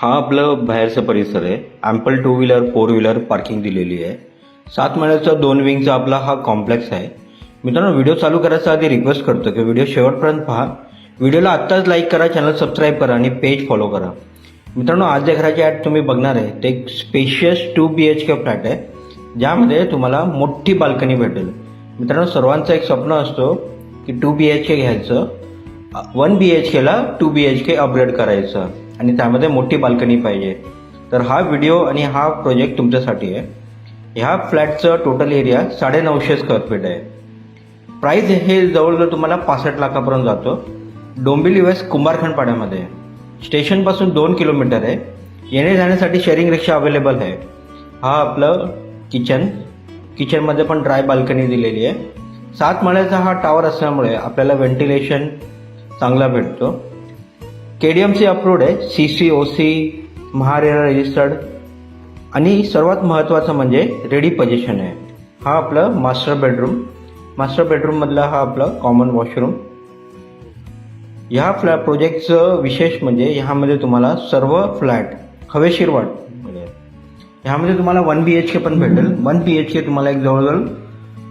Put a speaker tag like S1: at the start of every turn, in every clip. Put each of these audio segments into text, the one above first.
S1: हा आपलं बाहेरचा परिसर आहे. Ample two wheeler four wheeler parking दिलेली आहे. सात माळ्याचा दोन विंगचा आपला हा कॉम्प्लेक्स आहे. मित्रांनो व्हिडिओ चालू करायचा आधी रिक्वेस्ट करतो की व्हिडिओ शेवटपर्यंत पहा. व्हिडिओला आत्ताच लाईक करा चॅनल सबस्क्राईब करा आणि पेज फॉलो करा. मित्रांनो आज ज्या घराची ॲड तुम्ही बघणार आहे ते एक spacious two B H K flat आहे. ज्यामध्ये तुम्हाला मोठी बाल्कनी भेटेल. मित्रांनो सर्वांचं एक स्वप्न असतो की टू बी एच के घ्यायचं. वन बी एच केला two B H K upgrade करायचं. आणि त्यामध्ये मोठी बाल्कनी पाहिजे. तर हा व्हिडिओ आणि हा प्रोजेक्ट तुमच्यासाठी आहे. ह्या फ्लॅटचं टोटल एरिया साडेनऊशे स्क्वेअर फीट आहे. प्राईस हे जवळजवळ तुम्हाला पासष्ट लाखापर्यंत जातो. डोंबिवली वेस्ट कुंभारखंडपाड्यामध्ये. स्टेशनपासून दोन किलोमीटर आहे. येणे जाण्यासाठी शेअरिंग रिक्षा अवेलेबल आहे. हा आपलं किचन किचनमध्ये पण ड्राय बाल्कनी दिलेली आहे. सात माळ्याचा हा टावर असल्यामुळे आपल्याला व्हेंटिलेशन चांगला भेटतो. K D M C approved आहे. C C O C MahaRERA registered आणि सर्वात महत्त्वाचं म्हणजे रेडी पोझिशन आहे. हा आपलं मास्टर बेडरूम मास्टर बेडरूममधला हा आपलं कॉमन वॉशरूम ह्या फ्लॅ प्रोजेक्टचं विशेष म्हणजे ह्यामध्ये तुम्हाला सर्व फ्लॅट हवेशीर वाट ह्यामध्ये तुम्हाला वन बी एच के पण भेटेल. वन बी एच के तुम्हाला एक जवळजवळ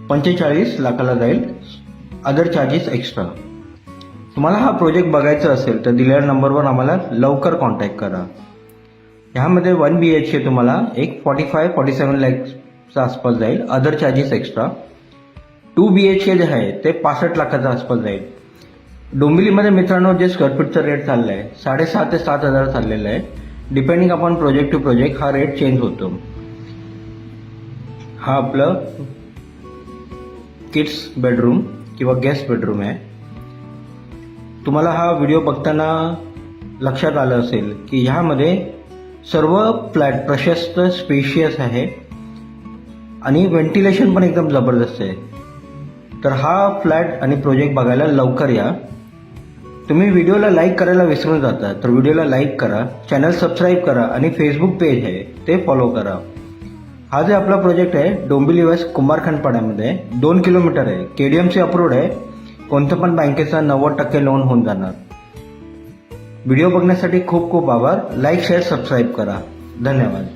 S1: पंचेचाळीस लाखाला जाईल. अदर चार्जेस एक्स्ट्रा तुम्हाला हा प्रोजेक्ट बघायचा असेल तर दिलेल्या नंबरवर आम्हाला लवकर कॉन्टॅक्ट करा. ह्यामध्ये वन बी एच के तुम्हाला एक फॉर्टी फाय फॉर्टी सेवन लॅक्सच्या आसपास जाईल. Other charges extra two B H K जे आहे ते पासष्ट लाखाच्या आसपास जाईल. डोंबिवलीमध्ये मित्रांनो जे स्क्वेअर फीटचा रेट चालला आहे साडेसहा ते सात हजार चाललेला आहे. Depending upon project to project हा रेट चेंज होतो. हा आपलं किड्स बेडरूम किंवा गेस्ट बेडरूम आहे. तुम्हाला हा व्हिडिओ बघताना लक्षात आलं असेल की ह्यामध्ये सर्व फ्लॅट प्रशस्त स्पेशियस आहे. आणि व्हेंटिलेशन पण एकदम जबरदस्त आहे. तर हा फ्लॅट आणि प्रोजेक्ट बघायला लवकर या. तुम्ही व्हिडिओला लाईक करायला विसरून जाता तर व्हिडिओला लाईक करा चॅनल सबस्क्राईब करा आणि फेसबुक पेज आहे ते फॉलो करा. हा जे आपला प्रोजेक्ट आहे डोंबिवली वेस्ट कुंभारखंडपाड्यामध्ये दोन किलोमीटर आहे. K D M C approved आहे. कोणतं पण बँकेचं नव्वद टक्के लोन होऊन जाणार. व्हिडिओ बघण्यासाठी खूप खूप आभार. लाईक शेअर सबस्क्राईब करा. धन्यवाद.